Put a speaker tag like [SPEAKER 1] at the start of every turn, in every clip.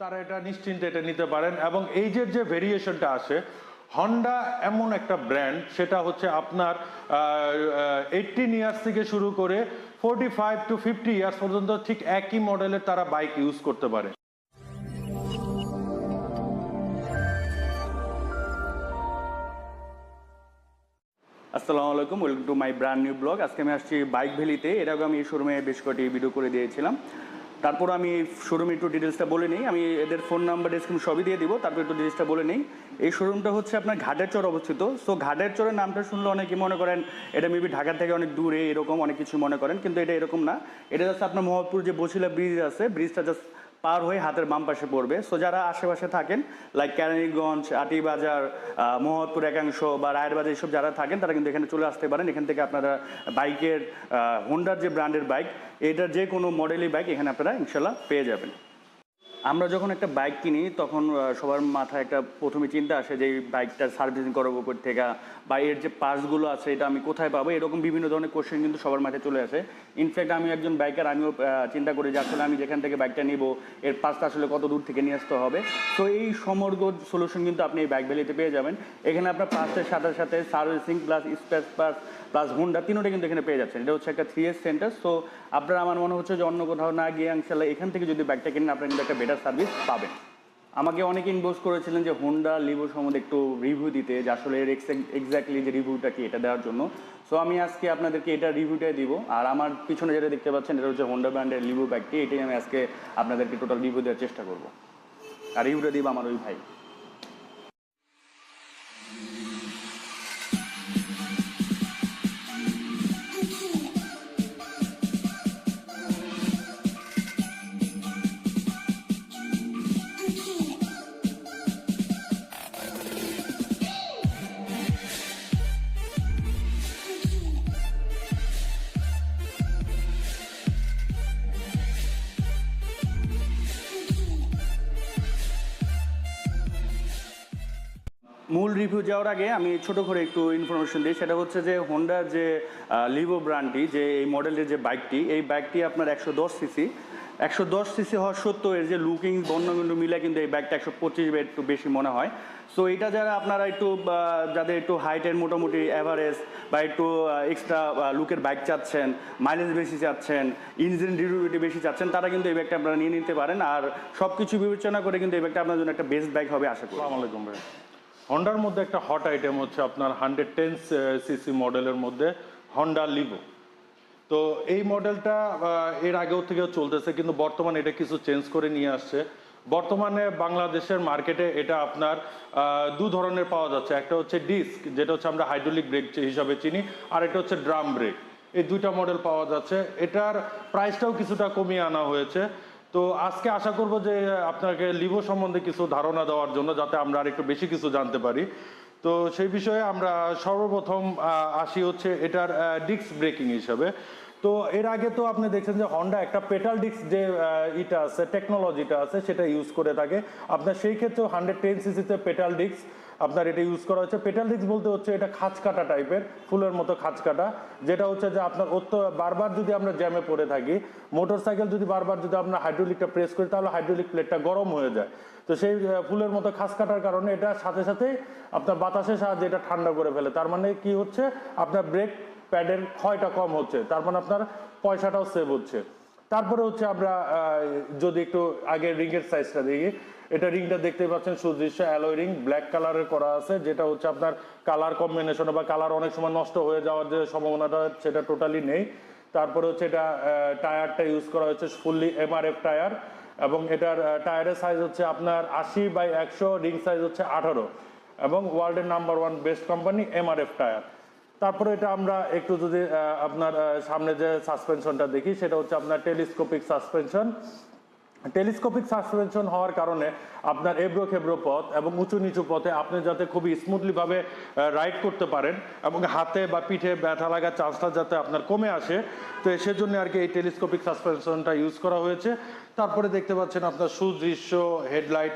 [SPEAKER 1] তারা এটা নিশ্চিন্তে এটা নিতে পারেন। এবং এই যে যে ভেরিয়েশনটা আসে হন্ডা এমন একটা ব্র্যান্ড সেটা হচ্ছে আপনার এইটিন ইয়ার্স থেকে শুরু করে forty five to fifty years পর্যন্ত ঠিক একই মডেলের তারা বাইক ইউজ করতে পারে।
[SPEAKER 2] আসসালামু আলাইকুম welcome to my brand new blog আজকে আমি আসছি বাইক ভ্যালিতে। এর আগে আমি এই শোরুমে বেশ কটি ভিডিও করে দিয়েছিলাম। তারপর আমি শোরুমে একটু ডিটেলসটা বলে নিই। আমি এদের ফোন নাম্বার ডিসক্রিপশন সবই দিয়ে দিব, তারপর একটু ডিটেলসটা বলে নিই। এই শোরুমটা হচ্ছে আপনার ঘাটের চর অবস্থিত। সো ঘাটের চরের নামটা শুনলে অনেকে মনে করেন, এটা মেবি ঢাকা থেকে অনেক দূরে, এরকম অনেক কিছু মনে করেন, কিন্তু এটা এরকম না। এটা জাস্ট আপনার মোহাম্মদপুর যে বছিলা ব্রিজ আছে ব্রিজটা জাস্ট পার হয়ে হাতের বাম পাশে পড়বে। সো যারা আশেপাশে থাকেন লাইক ক্যারানীগঞ্জ আটিবাজার মোহাম্মদপুর একাংশ বা রায়েরবাজার এইসব যারা থাকেন, তারা কিন্তু এখানে চলে আসতে পারেন। এখান থেকে আপনারা বাইকের হোন্ডার যে ব্র্যান্ডের বাইক এটার যে কোনো মডেলই বাইক এখানে আপনারা ইনশাল্লাহ পেয়ে যাবেন। আমরা যখন একটা বাইক কিনি, তখন সবার মাথায় একটা প্রথমে চিন্তা আসে যে, এই বাইকটার সার্ভিসিং করাবো থেকে বা এর যে পার্টসগুলো আছে, এটা আমি কোথায় পাবো? এরকম বিভিন্ন ধরনের কোশ্চেন কিন্তু সবার মাথায় চলে আসে। ইনফ্যাক্ট আমি একজন বাইকার আমিও চিন্তা করি যে, আসলে আমি যেখান থেকে বাইকটা নিব, এর পার্টসটা আসলে কত দূর থেকে নিয়ে আসতে হবে? তো এই সমগ্র সলিউশন কিন্তু আপনি এই বাইক ভ্যালিতে পেয়ে যাবেন। এখানে আপনার পার্টসের সাথে সাথে servicing plus spare parts plus Honda তিনোটা কিন্তু এখানে পেয়ে যাচ্ছেন। এটা হচ্ছে একটা থ্রি এস সেন্টার সো আপনার, আমার মনে হচ্ছে যে, অন্য কোথাও না গিয়ে ইনশাল্লাহ এখান থেকে যদি বাইকটা কিনেন, আপনারা কিন্তু একটা বেটার সার্ভিস পাবেন। আমাকে অনেকে ইনভোজ করেছিলেন যে হোন্ডা লিভো সম্বন্ধে একটু রিভিউ দিতে, যে আসলে এর এক্স্যাক্টলি যে রিভিউটা কি, এটা দেওয়ার জন্য। সো আমি আজকে আপনাদেরকে এটা রিভিউটাই দিব। আর আমার পিছনে যেটা দেখতে পাচ্ছেন, এটা হচ্ছে হোন্ডা ব্র্যান্ডের লিভো ব্যাগটি এটাই আমি আজকে আপনাদেরকে টোটাল রিভিউ দেওয়ার চেষ্টা করব। আর রিভিউটা দিব আমার ওই ভাই। মূল রিভিউ যাওয়ার আগে আমি ছোট করে একটু ইনফরমেশন দিই। সেটা হচ্ছে যে হোন্ডার যে লিভো ব্র্যান্ডটি যে এই মডেলের যে বাইকটি এই বাইকটি আপনার একশো দশ সিসি একশো দশ সিসি হওয়া সত্ত্বেও এর যে লুকিং বর্ণগুলো মিলে কিন্তু এই বাইকটা একশো পঁচিশ একটু বেশি মনে হয়। সো এটা যারা আপনারা একটু যাদের একটু হাইটের মোটামুটি অ্যাভারেজ বা একটু এক্সট্রা লুকের বাইক চাচ্ছেন মাইলেজ বেশি চাচ্ছেন ইঞ্জিন ডিউরিবিলিটি বেশি চাচ্ছেন, তারা কিন্তু এই ব্যাগটা আপনারা নিয়ে নিতে পারেন। আর সব কিছু বিবেচনা করে কিন্তু এই ব্যাগটা আপনার জন্য একটা বেস্ট বাইক হবে আশা করি।
[SPEAKER 1] আসসালামু আলাইকুম ভাই। হন্ডার মধ্যে একটা হট আইটেম হচ্ছে আপনার হান্ড্রেড টেন সিসি মডেলের মধ্যে হন্ডা লিভো তো এই মডেলটা এর আগেও থেকে চলতেছে, কিন্তু বর্তমানে এটা কিছু চেঞ্জ করে নিয়ে আসছে। বর্তমানে বাংলাদেশের মার্কেটে এটা আপনার দু ধরনের পাওয়া যাচ্ছে। একটা হচ্ছে ডিস্ক যেটা হচ্ছে আমরা হাইড্রোলিক ব্রেক হিসাবে চিনি, আর একটা হচ্ছে ড্রাম ব্রেক এই দুইটা মডেল পাওয়া যাচ্ছে। এটার প্রাইসটাও কিছুটা কমিয়ে আনা হয়েছে। তো আজকে আশা করব যে আপনাকে লিভো সম্বন্ধে কিছু ধারণা দেওয়ার জন্য যাতে আমরা আর একটু বেশি কিছু জানতে পারি। তো সেই বিষয়ে আমরা সর্বপ্রথম আসি হচ্ছে এটার ডিস্ক ব্রেকিং হিসাবে। তো এর আগে তো আপনি দেখছেন যে হন্ডা একটা পেটাল ডিস্ক যে ইটা আছে টেকনোলজিটা আছে, সেটা ইউজ করে থাকে। আপনার সেই ক্ষেত্রে হান্ড্রেড টেন সিসিতে পেটাল ডিস্ক আপনার এটা ইউজ করা হচ্ছে। পেটাল ডিস্ক বলতে হচ্ছে এটা খাঁচ কাটা টাইপের, ফুলের মতো খাঁচ কাটা যেটা হচ্ছে যে আপনার অত্য, বারবার যদি আমরা জ্যামে পড়ে থাকি মোটর সাইকেল যদি বারবার যদি আমরা হাইড্রোলিকটা প্রেস করি, তাহলে হাইড্রোলিক প্লেটটা গরম হয়ে যায়। তো সেই ফুলের মতো খাস কাটার কারণে এটা সাথে সাথে আপনার বাতাসের সাহায্যে এটা ঠান্ডা করে ফেলে। তার মানে কি হচ্ছে? আপনার ব্রেক প্যাডের ক্ষয়টা কম হচ্ছে, তার মানে আপনার পয়সাটাও সেভ হচ্ছে। তারপরে হচ্ছে আমরা যদি একটু আগে রিংয়ের সাইজটা দেখি, এটা রিংটা দেখতে পাচ্ছেন সুদৃশ্য অ্যালয় রিং ব্ল্যাক কালারের করা আছে, যেটা হচ্ছে আপনার কালার কম্বিনেশন বা কালার অনেক সময় নষ্ট হয়ে যাওয়ার যে সম্ভাবনাটা, সেটা টোটালি নেই। তারপরে হচ্ছে এটা টায়ারটা ইউজ করা হচ্ছে ফুললি এমআরএফ টায়ার, এবং এটার টায়ারের সাইজ হচ্ছে আপনার আশি বাই একশো রিং সাইজ হচ্ছে আঠারো, এবং ওয়ার্ল্ডের number one best company MRF tyre. তারপরে এটা আমরা একটু যদি আপনার সামনে যে সাসপেনশনটা দেখি, সেটা হচ্ছে আপনার টেলিস্কোপিক সাসপেনশন টেলিস্কোপিক সাসপেনশন হওয়ার কারণে আপনার এবড়ো খেবড়ো পথ এবং উঁচু নিচু পথে আপনি যাতে খুবই স্মুথলিভাবে রাইড করতে পারেন এবং হাতে বা পিঠে ব্যথা লাগার চান্সটা যাতে আপনার কমে আসে, তো সেজন্য আর কি এই টেলিস্কোপিক সাসপেনশনটা ইউজ করা হয়েছে। তারপরে দেখতে পাচ্ছেন আপনার সুদৃশ্য হেডলাইট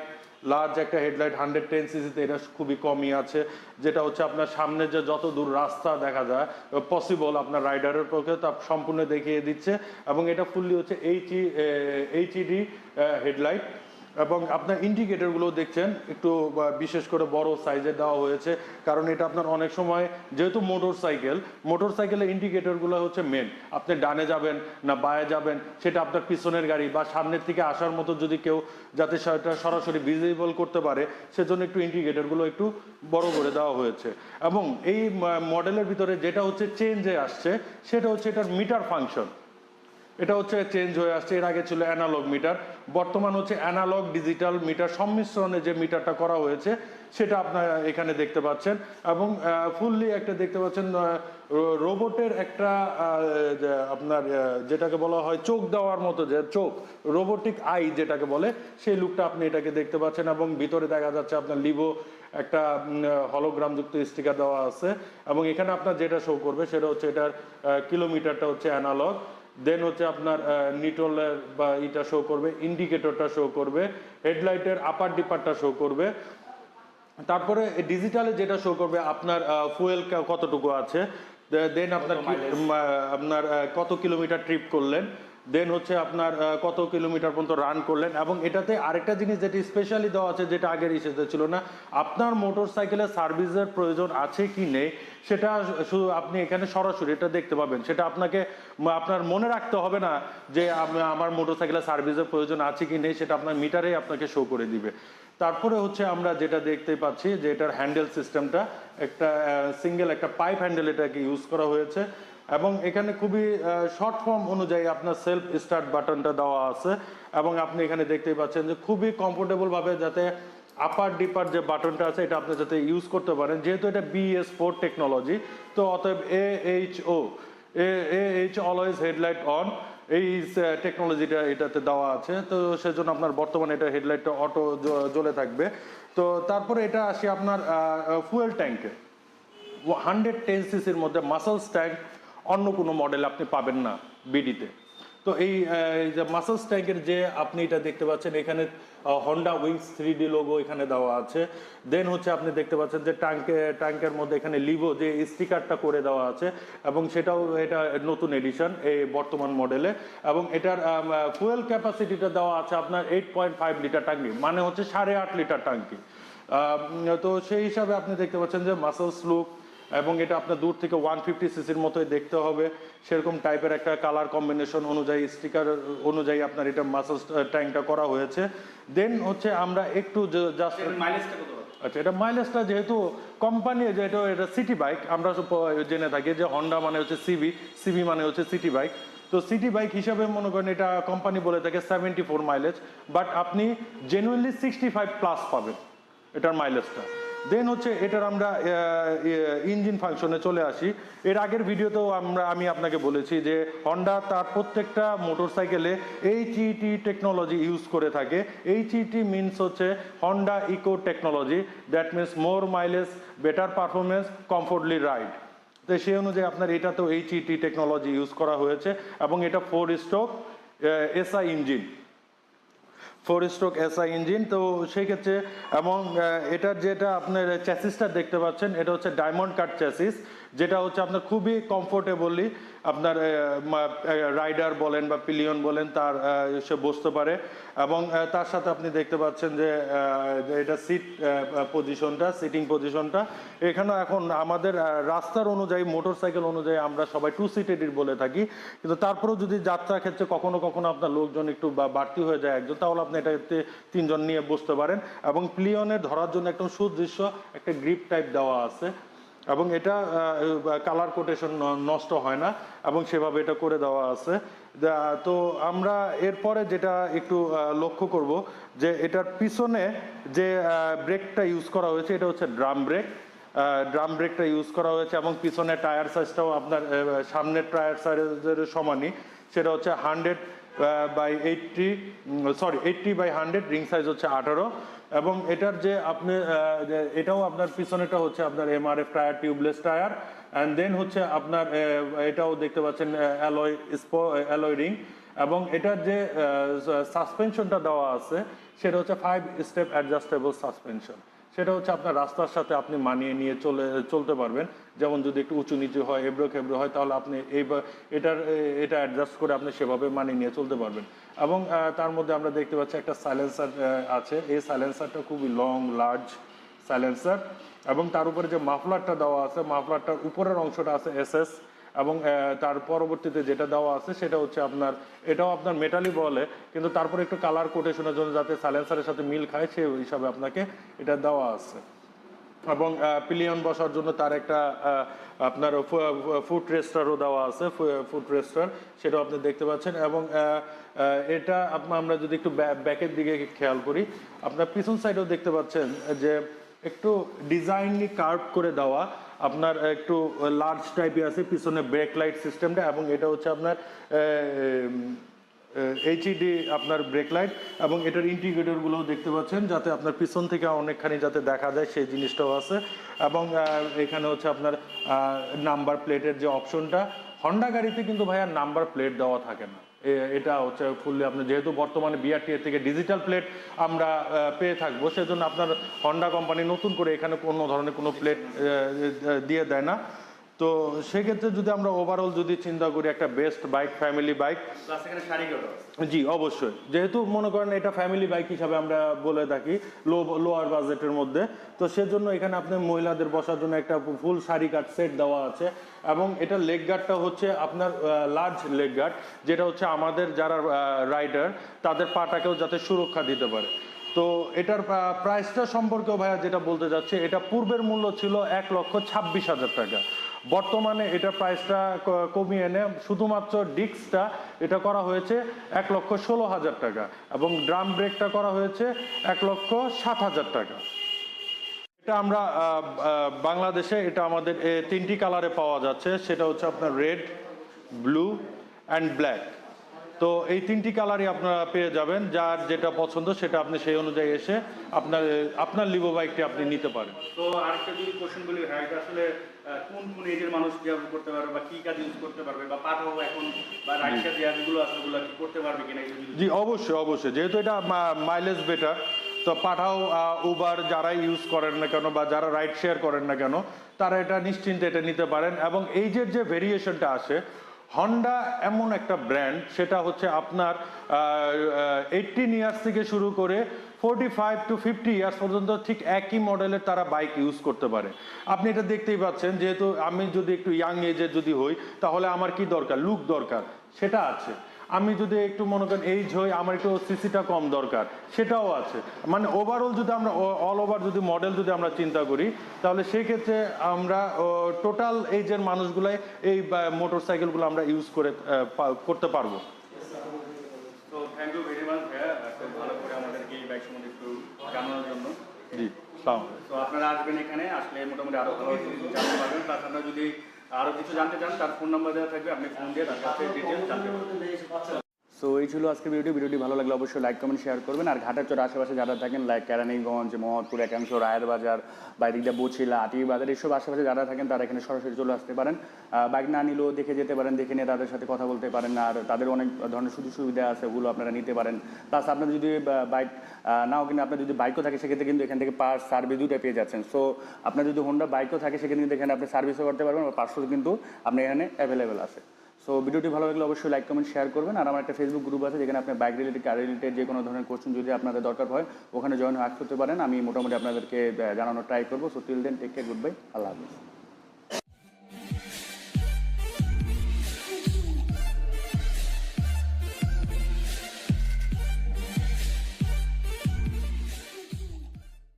[SPEAKER 1] লার্জ একটা হেডলাইট হান্ড্রেড টেন সিসিতে এটা খুবই কমই আছে, যেটা হচ্ছে আপনার সামনে যে যত দূর রাস্তা দেখা যায় পসিবল আপনার রাইডারের পক্ষে তা সম্পূর্ণ দেখিয়ে দিচ্ছে এবং এটা ফুললি হচ্ছে এইচ এইচইডি হেডলাইট এবং আপনার ইন্ডিকেটরগুলো দেখছেন, একটু বিশেষ করে বড় সাইজের দেওয়া হয়েছে, কারণ এটা আপনার অনেক সময়, যেহেতু মোটর সাইকেল মোটর সাইকেলের ইন্ডিকেটরগুলো হচ্ছে মেন আপনি ডানে যাবেন না বায়ে যাবেন, সেটা আপনার পিছনের গাড়ি বা সামনের থেকে আসার মতো যদি কেউ, যাতে সেটা সরাসরি ভিজিবল করতে পারে, সেজন্য একটু ইন্ডিকেটরগুলো একটু বড় করে দেওয়া হয়েছে। এবং এই মডেলের ভিতরে যেটা হচ্ছে চেঞ্জে আসছে, সেটা হচ্ছে এটার মিটার ফাংশন এটা হচ্ছে চেঞ্জ হয়ে আসছে। এর আগে ছিল অ্যানালগ মিটার বর্তমান হচ্ছে অ্যানালগ ডিজিটাল মিটার সম্মিশ্রণে যে মিটারটা করা হয়েছে, সেটা আপনারা এখানে দেখতে পাচ্ছেন। এবং ফুললি একটা দেখতে পাচ্ছেন রোবটের একটা আপনার যেটাকে বলা হয় চোখ দেওয়ার মতো যে চোখ রোবোটিক আই যেটাকে বলে, সেই লুকটা আপনি এটাকে দেখতে পাচ্ছেন। এবং ভিতরে দেখা যাচ্ছে আপনার লিভো একটা হলোগ্রাম যুক্ত স্টিকার দেওয়া আছে। এবং এখানে আপনার যেটা শো করবে, সেটা হচ্ছে এটার কিলোমিটারটা হচ্ছে অ্যানালগ দেন হচ্ছে আপনার নিটলের বা এটা শো করবে ইন্ডিকেটরটা শো করবে হেডলাইটের আপার ডিপারটা শো করবে। তারপরে ডিজিটালে যেটা শো করবে আপনার ফুয়েল কতটুকু আছে? দেন আপনার আপনার কত কিলোমিটার ট্রিপ করলেন? দেন হচ্ছে আপনার কত কিলোমিটার পর্যন্ত রান করলেন এবং এটাতে আরেকটা জিনিস যেটি স্পেশালি দেওয়া আছে যেটা আগের ইস্যুতে ছিল না, আপনার মোটর সাইকেলের সার্ভিসের প্রয়োজন আছে কি নেই, সেটা শুধু আপনি এখানে সরাসরি এটা দেখতে পাবেন। সেটা আপনাকে আপনার মনে রাখতে হবে না যে আমার মোটর সাইকেলের সার্ভিসের প্রয়োজন আছে কি নেই, সেটা আপনার মিটারেই আপনাকে শো করে দিবে। তারপরে হচ্ছে আমরা যেটা দেখতে পাচ্ছি যে এটার হ্যান্ডেল সিস্টেমটা একটা সিঙ্গেল একটা পাইপ হ্যান্ডেল এটাকে ইউজ করা হয়েছে। এবং এখানে খুবই শর্ট ফর্ম অনুযায়ী আপনার সেলফ স্টার্ট বাটনটা দেওয়া আছে এবং আপনি এখানে দেখতেই পাচ্ছেন যে খুবই কমফোর্টেবলভাবে যাতে আপার ডিপার যে বাটনটা আছে এটা আপনি যাতে ইউজ করতে পারেন। যেহেতু এটা বিএস ফোর টেকনোলজি তো অতএব A H O A H always headlight on এই টেকনোলজিটা এটাতে দেওয়া আছে। তো সেজন্য আপনার বর্তমানে এটা হেডলাইটটা অটো জ্বলে থাকবে। তো তারপরে এটা আসি আপনার ফুয়েল ট্যাঙ্কে হান্ড্রেড টেন সিসির মধ্যে মাসলস ট্যাঙ্ক অন্য কোনো মডেল আপনি পাবেন না বিডিতে। তো এই যে মাসলস ট্যাঙ্কের যে আপনি এটা দেখতে পাচ্ছেন, এখানে Honda wings three D logo এখানে দেওয়া আছে। দেন হচ্ছে আপনি দেখতে পাচ্ছেন যে ট্যাঙ্কে ট্যাঙ্কের মধ্যে এখানে লিভো যে স্টিকারটা করে দেওয়া আছে, এবং সেটাও এটা নতুন এডিশন এই বর্তমান মডেলে এবং এটার ফুয়েল ক্যাপাসিটিটা দেওয়া আছে আপনার এইট পয়েন্ট ফাইভ লিটার ট্যাঙ্কি মানে হচ্ছে সাড়ে আট লিটার ট্যাঙ্কি তো সেই হিসাবে আপনি দেখতে পাচ্ছেন যে মাসলস লুক এবং এটা আপনার দূর থেকে ওয়ান ফিফটি সিসির মতোই দেখতে হবে। সেরকম টাইপের একটা কালার কম্বিনেশন অনুযায়ী স্টিকার অনুযায়ী আপনার এটা মাসেল ট্যাঙ্কটা করা হয়েছে। দেন হচ্ছে আমরা একটু জাস্ট
[SPEAKER 2] মাইলেজটা কত
[SPEAKER 1] আচ্ছা এটা মাইলেজটা যেহেতু কোম্পানি যেহেতু এটা সিটি বাইক আমরা জেনে থাকি যে হন্ডা মানে হচ্ছে সিবি সিবি মানে হচ্ছে সিটি বাইক তো সিটি বাইক হিসাবে মনে করেন এটা কোম্পানি বলে থাকে সেভেন্টি ফোর মাইলেজ বাট আপনি জেনুইনলি সিক্সটি ফাইভ প্লাস পাবেন। এটার মাইলেজটা দেন হচ্ছে এটার আমরা ইঞ্জিন ফাংশনে চলে আসি। এর আগের ভিডিওতেও আমরা, আমি আপনাকে বলেছি যে হন্ডা তার প্রত্যেকটা মোটরসাইকেলে এইচইটি টেকনোলজি ইউজ করে থাকে। এইচইটি মিনস হচ্ছে Honda eco technology that means more mileage better performance comfortably ride তো সেই অনুযায়ী আপনার এটা তো এইচইটি টেকনোলজি ইউজ করা হয়েছে এবং এটা four stroke SI engine four stroke SI engine তো সেই ক্ষেত্রে এবং এটার যেটা আপনার চ্যাসিসটা দেখতে পাচ্ছেন, এটা হচ্ছে ডায়মন্ড কাট চ্যাসিস যেটা হচ্ছে আপনার খুবই কমফোর্টেবলি আপনার রাইডার বলেন বা পিলিয়ন বলেন, তার সে বসতে পারে। এবং তার সাথে আপনি দেখতে পাচ্ছেন যে এটা সিট পজিশনটা সিটিং পজিশনটা এখানেও এখন আমাদের রাস্তার অনুযায়ী মোটর সাইকেল অনুযায়ী আমরা সবাই টু সিটেড বলে থাকি। কিন্তু তারপরেও যদি যাত্রা ক্ষেত্রে কখনো কখনো আপনার লোকজন একটু বাড়তি হয়ে যায় একজন, তাহলে আপনি এটাতে তিনজন নিয়ে বসতে পারেন। এবং প্লিয়নের ধরার জন্য একদম সুদৃশ্য একটা গ্রিপ টাইপ দেওয়া আছে। এবং এটা কালার কোটেশন নষ্ট হয় না, এবং সেভাবে এটা করে দেওয়া আছে। তো আমরা এরপরে যেটা একটু লক্ষ্য করব যে এটার পিছনে যে ব্রেকটা ইউজ করা হয়েছে, এটা হচ্ছে ড্রাম ব্রেক ড্রাম ব্রেকটা ইউজ করা হয়েছে এবং পিছনে টায়ার সাইজটাও আপনার সামনের টায়ার সাইজের সমানই। সেটা হচ্ছে hundred by eighty sorry eighty by hundred ring size হচ্ছে আঠারো। এবং এটার যে আপনি এটাও আপনার পিছনেটা হচ্ছে আপনার MRF tyre tubeless tyre and then হচ্ছে আপনার এটাও দেখতে পাচ্ছেন অ্যালয় স্পো অ্যালয় রিং এবং এটার যে সাসপেনশনটা দেওয়া আছে, সেটা হচ্ছে ফাইভ স্টেপ অ্যাডজাস্টেবল সাসপেনশন সেটা হচ্ছে আপনার রাস্তার সাথে আপনি মানিয়ে নিয়ে চলে, চলতে পারবেন। যেমন যদি একটু উঁচু নিচু হয় এবড়ো খেবড়ো হয়, তাহলে আপনি এই এটার, এটা অ্যাডজাস্ট করে আপনি সেভাবে মানিয়ে নিয়ে চলতে পারবেন। এবং তার মধ্যে আমরা দেখতে পাচ্ছি একটা সাইলেন্সার আছে। এই সাইলেন্সারটা খুবই লং লার্জ সাইলেন্সার এবং তার উপরে যে মাফলারটা দেওয়া আছে মাফলারটার উপরের অংশটা আছে এসএস এবং তার পরবর্তীতে যেটা দেওয়া আছে সেটা হচ্ছে আপনার, এটাও আপনার মেটালি বলে, কিন্তু তারপরে একটু কালার কোটেশনের জন্য যাতে সাইলেন্সারের সাথে মিল খায়, সেই হিসাবে আপনাকে এটা দেওয়া আছে। এবং পিলিয়ন বসার জন্য তার একটা আপনার ফুড রেস্টারও দেওয়া আছে ফুড রেস্টার সেটাও আপনি দেখতে পাচ্ছেন এবং এটা আমরা যদি একটু ব্যাকের দিকে খেয়াল করি, আপনার পিছন সাইডেও দেখতে পাচ্ছেন যে একটু ডিজাইনলি কার্ভ করে দেওয়া, আপনার একটু লার্জ টাইপে আছে, পিছনে ব্রেক লাইট সিস্টেমটা এবং এটা হচ্ছে আপনার এইচইডি আপনার ব্রেক লাইট এবং এটার ইন্টিগ্রেটরগুলোও দেখতে পাচ্ছেন, যাতে আপনার পিছন থেকে অনেকখানি যাতে দেখা যায় সেই জিনিসটাও আছে। এবং এখানে হচ্ছে আপনার নাম্বার প্লেটের যে অপশনটা হন্ডা গাড়িতে কিন্তু ভাইয়া নাম্বার প্লেট দেওয়া থাকে না। এটা হচ্ছে ফুললি আপনার যেহেতু বর্তমানে বিআরটি থেকে ডিজিটাল প্লেট আমরা পেয়ে থাকব, সেজন্য আপনার হন্ডা কোম্পানি নতুন করে এখানে কোনো ধরনের কোনো প্লেট দিয়ে দেয় না। তো সেক্ষেত্রে যদি আমরা ওভারঅল যদি চিন্তা করি একটা বেস্ট বাইক ফ্যামিলি বাইক জি অবশ্যই। যেহেতু মনে করেন এটা ফ্যামিলি বাইক হিসাবে আমরা বলে থাকি লো লোয়ার বাজেটের মধ্যে তো সেজন্য এখানে আপনি মহিলাদের বসার জন্য একটা ফুল শাড়ি কাট সেট দেওয়া আছে এবং এটা লেগ গার্ডটা হচ্ছে আপনার লার্জ লেগ গার্ড যেটা হচ্ছে আমাদের যারা রাইডার তাদের পাটাকেও যাতে সুরক্ষা দিতে পারে। তো এটার প্রাইসটা সম্পর্কেও ভাইয়া যেটা বলতে যাচ্ছে এটা পূর্বের মূল্য ছিল এক লক্ষ ছাব্বিশ হাজার টাকা। বর্তমানে এটা প্রাইসটা কমিয়ে এনে শুধুমাত্র ডিস্কটা এটা করা হয়েছে এক লক্ষ ষোলো হাজার টাকা এবং ড্রাম ব্রেকটা করা হয়েছে এক লক্ষ সাত হাজার টাকা। এটা আমরা বাংলাদেশে এটা আমাদের তিনটি কালারে পাওয়া যাচ্ছে। সেটা হচ্ছে আপনার রেড ব্লু অ্যান্ড ব্ল্যাক তো এই তিনটি কালারই আপনারা পেয়ে যাবেন যার যেটা পছন্দ সেটা আপনি সেই অনুযায়ী এসে আপনার আপনার লিভো বাইকটি আপনি নিতে পারেন।
[SPEAKER 2] তো আরেকটা যদি কোশ্চেন বলি হ্যাঁ আসলে কোন কোন এজের মানুষ ব্যবহার করতে পারবে বা কি কাজ ইউজ করতে পারবে বা পাঠাও এখন বা রাইডার যে অ্যাপগুলো আছে ওগুলো কি করতে পারবে কিনা
[SPEAKER 1] জি অবশ্যই অবশ্যই। যেহেতু এটা মাইলেজ বেটার তো পাঠাও উবার যারা ইউজ করেন না কেন বা যারা রাইড শেয়ার করেন না কেন তারা এটা নিশ্চিন্তে এটা নিতে পারেন। এবং এই যে যে ভেরিয়েশনটা আসে হন্ডা এমন একটা ব্র্যান্ড সেটা হচ্ছে আপনার এইটিন ইয়ার্স থেকে শুরু করে forty five to fifty years পর্যন্ত ঠিক একই মডেলের তারা বাইক ইউজ করতে পারে। আপনি এটা দেখতেই পাচ্ছেন, যেহেতু আমি যদি একটু ইয়াং এজের যদি হই, তাহলে আমার কি দরকার? লুক দরকার। সেটা আছে। আমি যদি একটু মনে করেন এইজ হই আমার একটু সিসিটা কম দরকার। সেটাও আছে। মানে ওভারঅল যদি আমরা অল ওভার যদি মডেল যদি আমরা চিন্তা করি তাহলে সেক্ষেত্রে আমরা টোটাল এইজের মানুষগুলাই এই মোটর সাইকেলগুলো আমরা ইউজ করে করতে পারব।
[SPEAKER 2] তো থ্যাংক ইউ ভেরি মাচ ভাইয়া। ভালো করে আমাদেরকে এই বাইক সম্বন্ধে একটু জানানোর জন্য।
[SPEAKER 1] জি
[SPEAKER 2] তো আপনারা আসবেন এখানে আসলে মোটামুটি আরও ভালো জানতে পারবেন। আপনারা যদি আরও কিছু জানতে চান, তার ফোন নাম্বার দেওয়া থাকবে, আপনি ফোন দিয়ে তার কাছে ডিটেলস জানতে পারবেন। সো এই ছিল আজকের ভিডিও ভিডিওটি ভালো লাগলে অবশ্যই লাইক কমেন্ট শেয়ার করবেন। আর ঘাটাচর আশেপাশে যারা থাকেন লাইক কেরানীগঞ্জ মহৎপুর একাংশ, রায়ের বাজার বা এদিকটা বছিলা আটি বাজার এইসব আশেপাশে যারা থাকেন, তারা এখানে সরাসরি চলে আসতে পারেন। বাইক না নিলেও দেখে যেতে পারেন, দেখে নিয়ে তাদের সাথে কথা বলতে পারেন। আর তাদের অনেক ধরনের সুযোগ সুবিধা আছে, ওগুলো আপনারা নিতে পারেন। প্লাস আপনার যদি বাইক নাও কিন্তু আপনার যদি বাইকও থাকে, সেক্ষেত্রে কিন্তু এখান থেকে পার্স সার্ভিস দুটো পেয়ে যাচ্ছেন। সো আপনার যদি হোন্ডা বাইকও থাকে, সেক্ষেত্রে কিন্তু এখানে আপনি সার্ভিসও করতে পারবেন পার্সও কিন্তু আপনি এখানে অ্যাভেলেবেল আছে। সো ভিডিওটি ভালো লাগলে অবশ্যই লাইক কমেন্ট শেয়ার করবেন। আর আমার একটা ফেসবুক গ্রুপ আছে, যেখানে আপনার বাইক রিলেটেড কার রিলেটেড যে কোনো ধরনের কোশ্চেন যদি আপনাদের দরকার হয়, ওখানে জয়েন হয়ে করতে পারেন। আমি মোটামুটি আপনাদেরকে জানানোর ট্রাই করব। So till then take care good bye আল্লাহ হাফিজ।